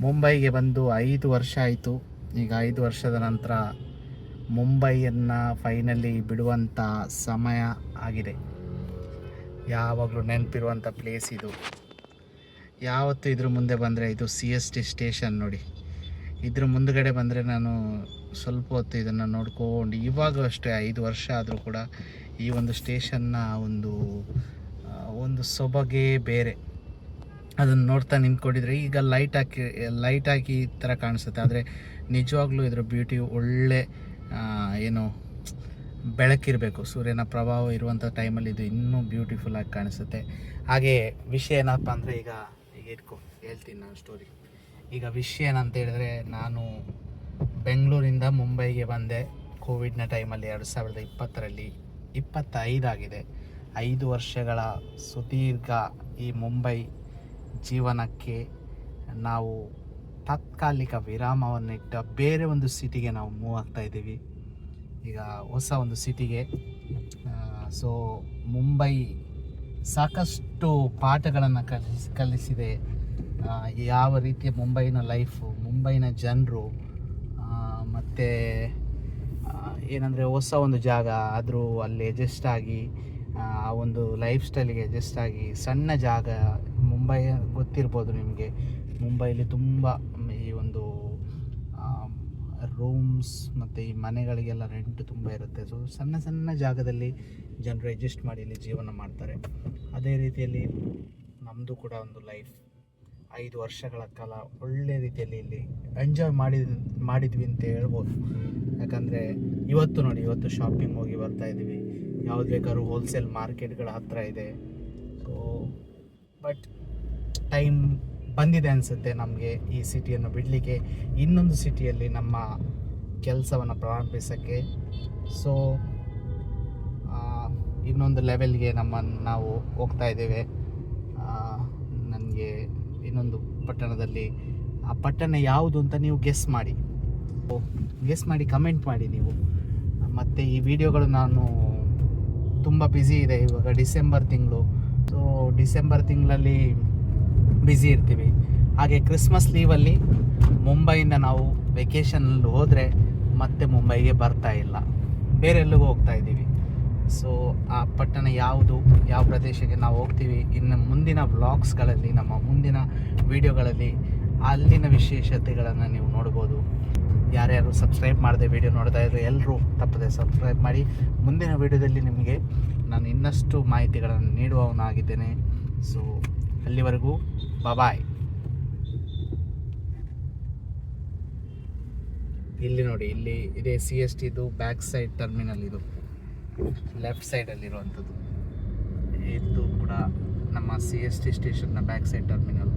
ಮುಂಬೈಗೆ ಬಂದು ಐದು ವರ್ಷ ಆಯಿತು. ಈಗ ಐದು ವರ್ಷದ ನಂತರ ಮುಂಬೈಯನ್ನು ಫೈನಲಿ ಬಿಡುವಂಥ ಸಮಯ ಆಗಿದೆ. ಯಾವಾಗಲೂ ನೆನಪಿರುವಂಥ ಪ್ಲೇಸ್ ಇದು. ಯಾವತ್ತು ಇದ್ರ ಮುಂದೆ ಬಂದರೆ ಇದು ಸಿ ಎಸ್ ಟಿ ಸ್ಟೇಷನ್ ನೋಡಿ. ಇದ್ರ ಮುಂದುಗಡೆ ಬಂದರೆ ನಾನು ಸ್ವಲ್ಪ ಹೊತ್ತು ಇದನ್ನು ನೋಡ್ಕೊಂಡು ಇವಾಗೂ ಅಷ್ಟೇ ಐದು ವರ್ಷ ಆದರೂ ಕೂಡ ಈ ಒಂದು ಸ್ಟೇಷನ್ನ ಒಂದು ಒಂದು ಸೊಬಗೆ ಬೇರೆ. ಅದನ್ನು ನೋಡ್ತಾ ನಿಂತ್ಕೊಂಡಿದ್ರೆ ಈಗ ಲೈಟ್ ಹಾಕಿ ಲೈಟ್ ಹಾಕಿ ಈ ಥರ ಕಾಣಿಸುತ್ತೆ. ಆದರೆ ನಿಜವಾಗ್ಲೂ ಇದರ ಬ್ಯೂಟಿ ಒಳ್ಳೆ ಏನು ಬೆಳಕಿರಬೇಕು. ಸೂರ್ಯನ ಪ್ರಭಾವ ಇರುವಂಥ ಟೈಮಲ್ಲಿ ಇದು ಇನ್ನೂ ಬ್ಯೂಟಿಫುಲ್ ಆಗಿ ಕಾಣಿಸುತ್ತೆ. ಹಾಗೆ ವಿಷಯ ಏನಪ್ಪ ಅಂದರೆ ಈಗ ಈಗ ಇಟ್ಕೊ, ಹೇಳ್ತೀನಿ ನಾನು ಸ್ಟೋರಿ ಈಗ ವಿಷಯ ಏನಂತ ಹೇಳಿದ್ರೆ ನಾನು ಬೆಂಗಳೂರಿಂದ ಮುಂಬೈಗೆ ಬಂದೆ. ಕೋವಿಡ್ನ ಟೈಮಲ್ಲಿ ಎರಡು ಸಾವಿರದ ಇಪ್ಪತ್ತರಲ್ಲಿ. ಇಪ್ಪತ್ತೈದಾಗಿದೆ ಐದು ವರ್ಷಗಳ ಸುದೀರ್ಘ ಈ ಮುಂಬೈ ಜೀವನಕ್ಕೆ ನಾವು ತಾತ್ಕಾಲಿಕ ವಿರಾಮವನ್ನಿಟ್ಟ ಬೇರೆ ಒಂದು ಸಿಟಿಗೆ ನಾವು ಮೂವ್ ಆಗ್ತಾ ಇದ್ದೀವಿ. ಈಗ ಹೊಸ ಒಂದು ಸಿಟಿಗೆ. ಸೊ ಮುಂಬೈ ಸಾಕಷ್ಟು ಪಾಠಗಳನ್ನು ಕಲಿಸ್, ಕಲಿಸಿದೆ. ಯಾವ ರೀತಿಯ ಮುಂಬೈನ ಲೈಫು ಮುಂಬೈನ ಜನರು ಮತ್ತು ಏನಂದರೆ ಹೊಸ ಒಂದು ಜಾಗ, ಆದರೂ ಅಲ್ಲಿ ಅಡ್ಜಸ್ಟ್ ಆಗಿ ಆ ಒಂದು ಲೈಫ್ ಸ್ಟೈಲಿಗೆ ಅಡ್ಜಸ್ಟ್ ಆಗಿ ಸಣ್ಣ ಜಾಗ, ಮುಂಬೈ ಗೊತ್ತಿರ್ಬೋದು ನಿಮಗೆ. ಮುಂಬೈಲಿ ತುಂಬ ಈ ಒಂದು ರೂಮ್ಸ್ ಮತ್ತು ಈ ಮನೆಗಳಿಗೆಲ್ಲ ರೆಂಟ್ ತುಂಬ ಇರುತ್ತೆ. ಸೊ ಸಣ್ಣ ಸಣ್ಣ ಜಾಗದಲ್ಲಿ ಜನರು ಅಡ್ಜಸ್ಟ್ ಮಾಡಿ ಇಲ್ಲಿ ಜೀವನ ಮಾಡ್ತಾರೆ. ಅದೇ ರೀತಿಯಲ್ಲಿ ನಮ್ಮದು ಕೂಡ ಒಂದು ಲೈಫ್ ಐದು ವರ್ಷಗಳ ಕಾಲ ಒಳ್ಳೆ ರೀತಿಯಲ್ಲಿ ಇಲ್ಲಿ ಎಂಜಾಯ್ ಮಾಡಿದ, ಮಾಡಿದ್ವಿ ಅಂತ ಹೇಳ್ಬೋದು. ಯಾಕಂದರೆ ಇವತ್ತು ನೋಡಿ, ಇವತ್ತು ಶಾಪಿಂಗ್ ಹೋಗಿ ಬರ್ತಾ ಇದ್ದೀವಿ ಯಾವ್ದು ಬೇಕಾದ್ರೂ ಹೋಲ್ಸೇಲ್ ಮಾರ್ಕೆಟ್ಗಳ ಹತ್ರ ಇದೆ. ಸೊ ಬಟ್ ಟೈಮ್ ಬಂದಿದೆ ಅನಿಸುತ್ತೆ ನಮಗೆ ಈ ಸಿಟಿಯನ್ನು ಬಿಡಲಿಕ್ಕೆ. ಇನ್ನೊಂದು ಸಿಟಿಯಲ್ಲಿ ನಮ್ಮ ಕೆಲಸವನ್ನು ಪ್ರಾರಂಭಿಸೋಕ್ಕೆ. ಸೊ ಇನ್ನೊಂದು ಲೆವೆಲ್ಗೆ ನಮ್ಮನ್ನು ನಾವು ಹೋಗ್ತಾ ಇದ್ದೇವೆ. ನನಗೆ ಇನ್ನೊಂದು ಪಟ್ಟಣದಲ್ಲಿ. ಆ ಪಟ್ಟಣ ಯಾವುದು ಅಂತ ನೀವು ಗೆಸ್ ಮಾಡಿ. ಗೆಸ್ ಮಾಡಿ ಕಮೆಂಟ್ ಮಾಡಿ ನೀವು. ಮತ್ತು ಈ ವಿಡಿಯೋಗಳು ನಾನು ತುಂಬ ಬ್ಯುಸಿ ಇದೆ ಇವಾಗ ಡಿಸೆಂಬರ್ ತಿಂಗಳು. ಸೊ ಡಿಸೆಂಬರ್ ತಿಂಗಳಲ್ಲಿ ಬ್ಯುಸಿ ಇರ್ತೀವಿ. ಹಾಗೆ ಕ್ರಿಸ್ಮಸ್ ಲೀವಲ್ಲಿ ಮುಂಬೈಯಿಂದ ನಾವು ವೆಕೇಷನಲ್ಲಿ ಹೋದರೆ ಮತ್ತೆ ಮುಂಬೈಗೆ ಬರ್ತಾ ಇಲ್ಲ. ಬೇರೆ ಎಲ್ಲಿಗೂ ಹೋಗ್ತಾ ಇದ್ದೀವಿ. ಸೊ ಆ ಪಟ್ಟಣ ಯಾವುದು, ಯಾವ ಪ್ರದೇಶಕ್ಕೆ ನಾವು ಹೋಗ್ತೀವಿ, ಇನ್ನು ಮುಂದಿನ ವ್ಲಾಗ್ಸ್ಗಳಲ್ಲಿ ನಮ್ಮ ಮುಂದಿನ ವಿಡಿಯೋಗಳಲ್ಲಿ ಅಲ್ಲಿನ ವಿಶೇಷತೆಗಳನ್ನು ನೀವು ನೋಡ್ಬೋದು. ಯಾರ್ಯಾರು ಸಬ್ಸ್ಕ್ರೈಬ್ ಮಾಡದೆ ವಿಡಿಯೋ ನೋಡ್ತಾ ಇದ್ರು ಎಲ್ಲರೂ ತಪ್ಪದೆ ಸಬ್ಸ್ಕ್ರೈಬ್ ಮಾಡಿ. ಮುಂದಿನ ವಿಡಿಯೋದಲ್ಲಿ ನಿಮಗೆ ನಾನು ಇನ್ನಷ್ಟು ಮಾಹಿತಿಗಳನ್ನು ನೀಡುವವನಾಗಿದ್ದೇನೆ. ಸೊ ಅಲ್ಲಿವರೆಗೂ ಬಾಯ್ ಇಲ್ಲಿ ನೋಡಿ, ಇಲ್ಲಿ ಇದೆ ಸಿ ಎಸ್ ಟಿದು ಬ್ಯಾಕ್ ಸೈಡ್ ಟರ್ಮಿನಲ್ ಇದು. ಲೆಫ್ಟ್ ಸೈಡಲ್ಲಿರುವಂಥದ್ದು ಇದು ಕೂಡ ನಮ್ಮ ಸಿ ಎಸ್ ಟಿ ಸ್ಟೇಷನ್ನ ಬ್ಯಾಕ್ ಸೈಡ್ ಟರ್ಮಿನಲ್